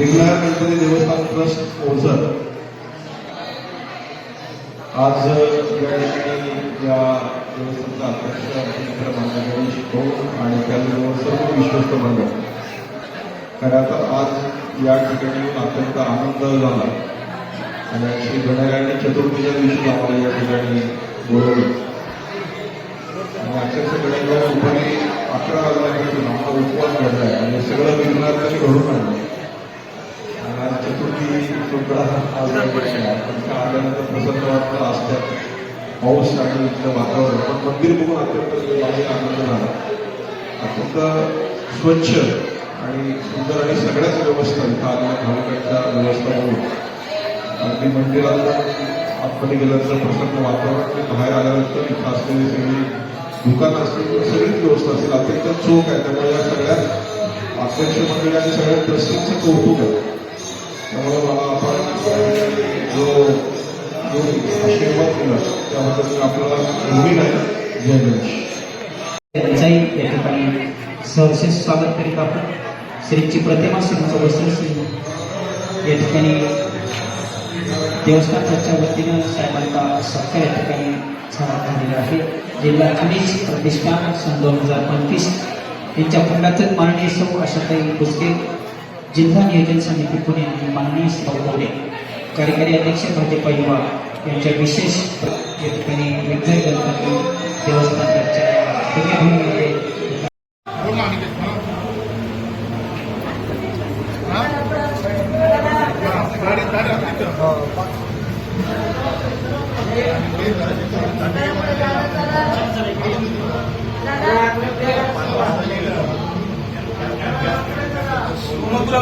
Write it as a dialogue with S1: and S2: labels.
S1: विघ्नहर गणपती देवस्थान ट्रस्ट ओझर आज या ठिकाणी या देवस्थानचा अध्यक्ष मित्र आणि त्याचबरोबर सर्व विश्वस्त मंडळ खरं तर आज या ठिकाणी अत्यंत आनंद झाला. आणि श्री गणरायाने चतुर्थीच्या दिवशी आम्हाला या ठिकाणी बोलवलं. आणि अक्षरशः गणेशभाऊ दुपारी अकरा वाजल्यापासून आम्हाला उपवास घडलाय आणि सगळं विघ्नार्थाने घडून आणलं. चतुर्थी आज पण त्या आल्यानंतर प्रसन्न वाटलं असतात पाऊस आणि इथलं वातावरण पण मंदिर बघून अत्यंत मला आनंद झाला अत्यंत स्वच्छ आणि सुंदर आणि सगळ्याच व्यवस्था इथं आलेल्या भाविकांच्या व्यवस्था म्हणून अगदी मंदिरात आतमध्ये गेल्यानंतर प्रसन्न वातावरण ते बाहेर आल्यानंतर इथं असलेली सगळी दुकानं असतील किंवा सगळीच व्यवस्था असेल अत्यंत चोख आहे. त्यामुळे या सगळ्यात अध्यक्ष मंडळ आणि सगळ्या ट्रस्टींचं कौतुक आहे. जो जो आशीर्वाद दिला त्याबद्दल आपल्याला ऋणी आहे जय गणेश
S2: त्यांचाही या ठिकाणी सहर्षेच स्वागत करीत आपण. श्रीची प्रतिमा सिंहचं वस्त्र सिंह या ठिकाणी देवस्थानच्या वतीनं साहेबांचा सत्कार या ठिकाणी झालेला आहे. जिल्हा खनिज प्रतिष्ठान सन दोन हजार पंचवीस. यांच्या फंडातून माननीय सौ आशाताई कुस्के जिल्हा नियोजन समिती पुणे आणि माननीय सौ बोडे कार्यकारी अध्यक्ष भाजपा युवा यांच्या विशेष या ठिकाणी विघ्न गणपती देवस्थानाच्या पुण्यभूमीमध्ये
S3: मग तुला